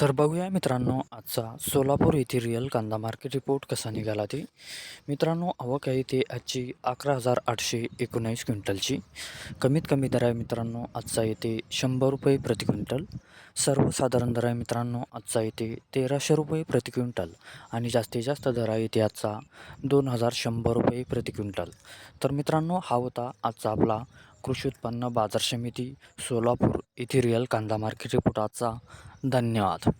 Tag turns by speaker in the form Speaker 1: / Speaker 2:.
Speaker 1: तर बघूया मित्रांनो आजचा सोलापूर येथील रिअल कांदा मार्केट रिपोर्ट कसा निघाला ते. मित्रांनो आवक आहे ते आजची अकरा हजार आठशे एकोणीस क्विंटलची. कमीत कमी दर आहे मित्रांनो आजचा येते शंभर रुपये प्रति क्विंटल. सर्वसाधारण दर आहे मित्रांनो आजचा येते तेराशे रुपये प्रति क्विंटल. आणि जास्तीत जास्त दर आहे येते आजचा दोन हजार शंभर रुपये प्रति क्विंटल. तर मित्रांनो हा होता आजचा आपला कृषी उत्पन्न बाजार समिती सोलापूर येथे रिअल कांदा मार्केट रिपोर्ट आजचा. धन्यवाद.